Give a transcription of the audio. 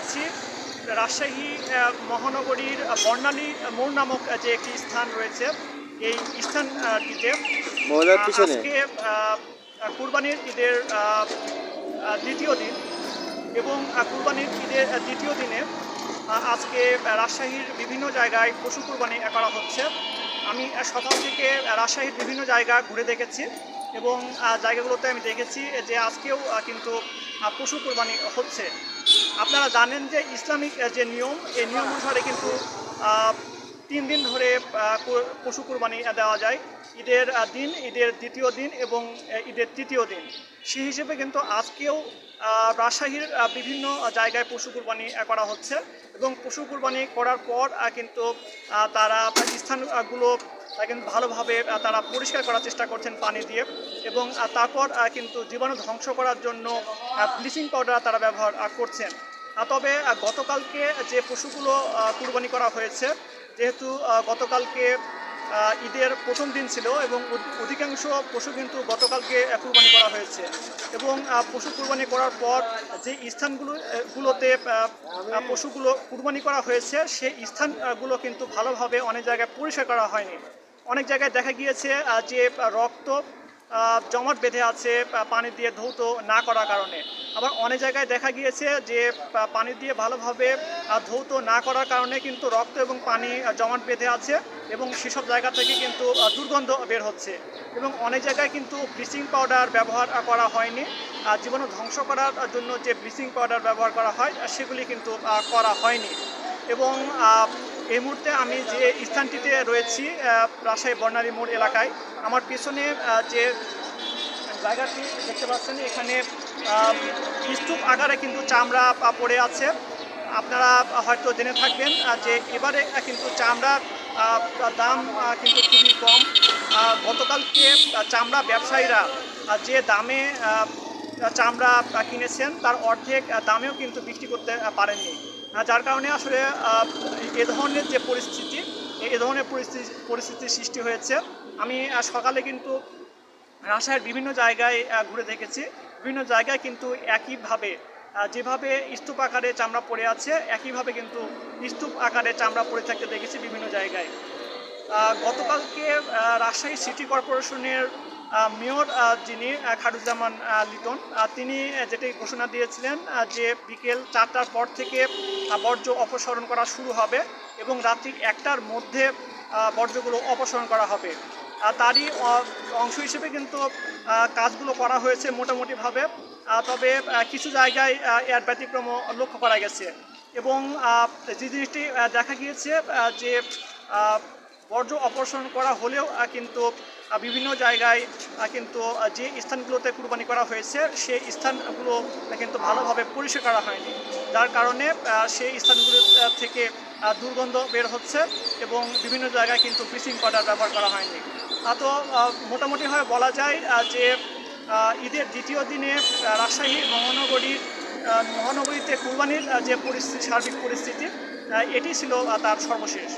রয়েছি রাজশাহী মহানগরীর বর্ণালী মোড় নামক যে একটি স্থান রয়েছে এই স্থানটিতে আজকে কুরবানির ঈদের দ্বিতীয় দিন এবং কুরবানির ঈদের দ্বিতীয় দিনে আজকে রাজশাহীর বিভিন্ন জায়গায় পশু কুরবানি করা হচ্ছে। আমি সকাল থেকে রাজশাহীর বিভিন্ন জায়গা ঘুরে দেখেছি এবং জায়গাগুলোতে আমি দেখেছি যে আজকেও কিন্তু পশু কুরবানি হচ্ছে। আপনারা জানেন যে ইসলামিক যে নিয়ম, এই নিয়ম অনুসারে কিন্তু তিন দিন ধরে পশু কুরবানি দেওয়া যায়। ঈদের দিন, ঈদের দ্বিতীয় দিন এবং ঈদের তৃতীয় দিন। সেই হিসেবে কিন্তু আজকেও রাজশাহীর বিভিন্ন জায়গায় পশু কুরবানি করা হচ্ছে এবং পশু কুরবানি করার পর কিন্তু তারা স্থানগুলো কিন্তু ভালোভাবে তারা পরিষ্কার করার চেষ্টা করছেন পানি দিয়ে এবং তারপর কিন্তু জীবাণু ধ্বংস করার জন্য ব্লিচিং পাউডার তারা ব্যবহার করছেন। তবে গতকালকে যে পশুগুলো কুরবানি করা হয়েছে, যেহেতু গতকালকে ঈদের প্রথম দিন ছিল এবং অধিকাংশ পশু কিন্তু গতকালকে কুরবানি করা হয়েছে এবং পশু কুরবানি করার পর যে স্থানগুলো গুলোতে পশুগুলো কুরবানি করা হয়েছে, সেই স্থানগুলো কিন্তু ভালোভাবে অনেক জায়গায় পরিষ্কার করা হয়নি। অনেক জায়গায় দেখা গিয়েছে যে রক্ত জমাট বেঁধে আছে পানি দিয়ে ধৌত না করার কারণে। আবার অনেক জায়গায় দেখা গিয়েছে যে পানি দিয়ে ভালোভাবে ধৌত না করার কারণে কিন্তু রক্ত এবং পানি জমাট বেঁধে আছে এবং সেসব জায়গা থেকে কিন্তু দুর্গন্ধ বের হচ্ছে। এবং অনেক জায়গায় কিন্তু ব্লিচিং পাউডার ব্যবহার করা হয়নি। জীবাণু ধ্বংস করার জন্য যে ব্লিচিং পাউডার ব্যবহার করা হয় সেগুলি কিন্তু করা হয়নি। এবং এই মুহূর্তে আমি যে স্থানটিতে রয়েছি রাজশাহী বর্ণালী মোড় এলাকায় আমার পেছনে যে জায়গাটি দেখতে পাচ্ছেন, এখানে স্তূপ আকারে কিন্তু চামড়া পড়ে আছে। আপনারা হয়তো জেনে থাকবেন যে এবারে কিন্তু চামড়ার দাম কিন্তু খুবই কম। গতকালকে চামড়া ব্যবসায়ীরা যে দামে চামড়া কিনেছেন, তার অর্ধেক দামেও কিন্তু বিক্রি করতে পারেননি। যার কারণে আসলে এ ধরনের যে পরিস্থিতি এ ধরনের পরিস্থিতি পরিস্থিতির সৃষ্টি হয়েছে। আমি সকালে কিন্তু রাজশাহীর বিভিন্ন জায়গায় ঘুরে দেখেছি। বিভিন্ন জায়গায় কিন্তু একইভাবে যেভাবে স্তূপ আকারে চামড়া পড়ে আছে, একইভাবে কিন্তু স্তূপ আকারে চামড়া পড়ে থাকতে দেখেছি বিভিন্ন জায়গায়। গতকালকে রাজশাহী সিটি কর্পোরেশনের মেয়র যিনি খারুজ্জামান লিটন তিনি যেটি ঘোষণা দিয়েছিলেন যে বিকেল চারটার পর থেকে বর্জ্য অপসারণ করা শুরু হবে এবং রাত্রি একটার মধ্যে বর্জ্যগুলো অপসারণ করা হবে। তারই অংশ হিসেবে কিন্তু কাজগুলো করা হয়েছে মোটামুটিভাবে। তবে কিছু জায়গায় এর ব্যতিক্রম লক্ষ্য করা গেছে। এবং যে জিনিসটি দেখা গিয়েছে যে বর্জ্য অপসারণ করা হলেও কিন্তু বিভিন্ন জায়গায় কিন্তু যে স্থানগুলোতে কুরবানি করা হয়েছে, সেই স্থানগুলো কিন্তু ভালোভাবে পরিষ্কার করা হয়নি। যার কারণে সেই স্থানগুলো থেকে দুর্গন্ধ বের হচ্ছে এবং বিভিন্ন জায়গায় কিন্তু ব্লিচিং পাউডার ব্যবহার করা হয়নি। তো মোটামুটিভাবে বলা যায় যে ঈদের দ্বিতীয় দিনে রাজশাহী মহানগরীর মহানগরীতে কুরবানির যে পরিস্থিতি, সার্বিক পরিস্থিতি এটি ছিল তার সর্বশেষ।